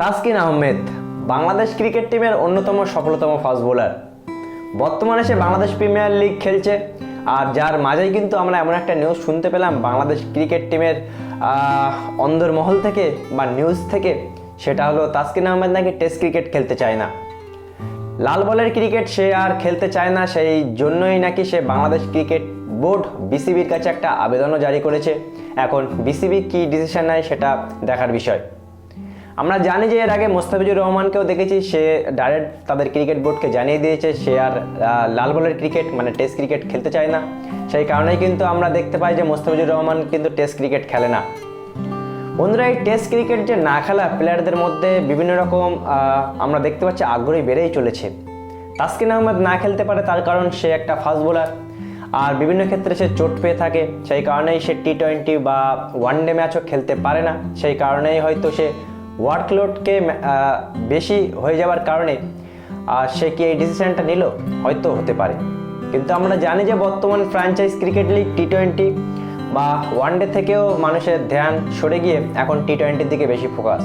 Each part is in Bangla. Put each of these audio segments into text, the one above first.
তাসকিন আহমেদ বাংলাদেশ ক্রিকেট টিমের অন্যতম সফলতম ফাস্ট বোলার বর্তমানে সে বাংলাদেশ প্রিমিয়ার লিগ খেলছে, আর যার মাঝেই কিন্তু আমরা এমন একটা নিউজ শুনতে পেলাম, বাংলাদেশ ক্রিকেট টিমের অন্দরমহল থেকে বা নিউজ থেকে, সেটা হলো তাসকিন আহমেদ নাকি টেস্ট ক্রিকেট খেলতে চায় না। লাল বলের ক্রিকেট সে আর খেলতে চায় না, সেই জন্যই নাকি সে বাংলাদেশ ক্রিকেট বোর্ড বিসিবির কাছে একটা আবেদনও জারি করেছে। এখন বিসিবি কি ডিসিশন নেয় সেটা দেখার বিষয়। আমরা জানি যে এর আগে মোস্তাফিজুর রহমানকেও দেখেছি, সে ডাইরেক্ট তাদের ক্রিকেট বোর্ডকে জানিয়ে দিয়েছে, সে আর লাল বলের ক্রিকেট মানে টেস্ট ক্রিকেট খেলতে চায় না। সেই কারণেই কিন্তু আমরা দেখতে পাই যে মোস্তাফিজুর রহমান কিন্তু টেস্ট ক্রিকেট খেলে না। বন্ধুরা, এই টেস্ট ক্রিকেট যে না খেলা প্লেয়ারদের মধ্যে বিভিন্ন রকম আমরা দেখতে পাচ্ছি আগ্রহী বেড়েই চলেছে। তাসকিন আহমেদ না খেলতে পারে তার কারণ সে একটা ফাস্ট বোলার আর বিভিন্ন ক্ষেত্রে সে চোট পেয়ে থাকে। সেই কারণেই সে টি টোয়েন্টি বা ওয়ান ডে ম্যাচও খেলতে পারে না। সেই কারণেই হয়তো সে ওয়ার্কলোডকে বেশি হয়ে যাওয়ার কারণে সে কি এই ডিসিশনটা নিল? হয়তো হতে পারে। কিন্তু আমরা জানি যে বর্তমান franchise cricket league T twenty বা ওয়ানডে থেকেও মানুষের ধ্যান সরে গিয়ে এখন টি টোয়েন্টির দিকে বেশি ফোকাস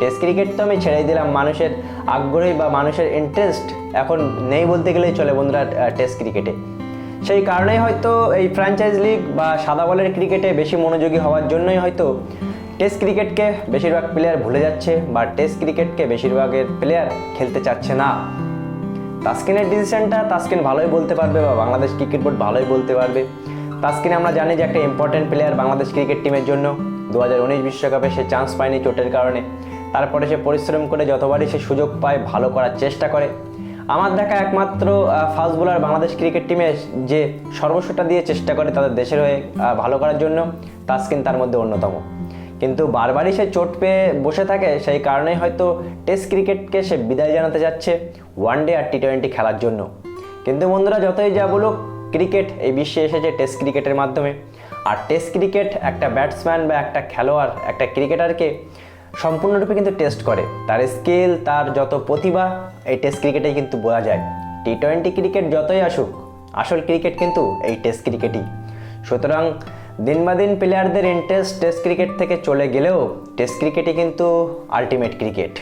টেস্ট ক্রিকেট তো আমি ছেড়েই দিলাম, মানুষের আগ্রহী বা মানুষের ইন্টারেস্ট এখন নেই বলতে গেলেই চলে বন্ধুরা টেস্ট ক্রিকেটে। সেই কারণেই হয়তো এই ফ্র্যাঞ্চাইজ লিগ বা সাদা বলের ক্রিকেটে বেশি মনোযোগী হওয়ার জন্যই হয়তো টেস্ট ক্রিকেটকে বেশিরভাগ প্লেয়ার ভুলে যাচ্ছে বা টেস্ট ক্রিকেটকে বেশিরভাগের প্লেয়ার খেলতে চাচ্ছে না। তাসকিনের ডিসিশনটা তাস্কিন ভালোই বলতে পারবে বা বাংলাদেশ ক্রিকেট বোর্ড ভালোই বলতে পারবে। তাসকিন, আমরা জানি যে একটা ইম্পর্টেন্ট প্লেয়ার বাংলাদেশ ক্রিকেট টিমের জন্য। দু হাজার উনিশ বিশ্বকাপে সে চান্স পায়নি চোটের কারণে। তারপরে সে পরিশ্রম করে যতবারই সে সুযোগ পায় ভালো করার চেষ্টা করে। আমার দেখা একমাত্র ফাস্ট বোলার বাংলাদেশ ক্রিকেট টিমে যে সর্বস্বটা দিয়ে চেষ্টা করে তাদের দেশের হয়ে ভালো করার জন্য, তাস্কিন তার মধ্যে অন্যতম। কিন্তু বারবারই সে চোট পেয়ে বসে থাকে, সেই কারণেই হয়তো টেস্ট ক্রিকেটকে সে বিদায় জানাতে যাচ্ছে ওয়ান ডে আর টি টোয়েন্টি খেলার জন্য। কিন্তু বন্ধুরা, যতই যা বলুক, ক্রিকেট এই বিশ্বে এসেছে টেস্ট ক্রিকেটের মাধ্যমে। আর টেস্ট ক্রিকেট একটা ব্যাটসম্যান বা একটা খেলোয়াড়, একটা ক্রিকেটারকে সম্পূর্ণরূপে কিন্তু টেস্ট করে। তার স্কিল, তার যত প্রতিভা, এই টেস্ট ক্রিকেটেই কিন্তু বোঝা যায়। টি টোয়েন্টি ক্রিকেট যতই আসুক, আসল ক্রিকেট কিন্তু এই টেস্ট ক্রিকেটই। সুতরাং দিন বা দিন প্লেয়ারদের ইন্টারেস্ট টেস্ট ক্রিকেট থেকে চলে গেলেও টেস্ট ক্রিকেটই কিন্তু আলটিমেট ক্রিকেট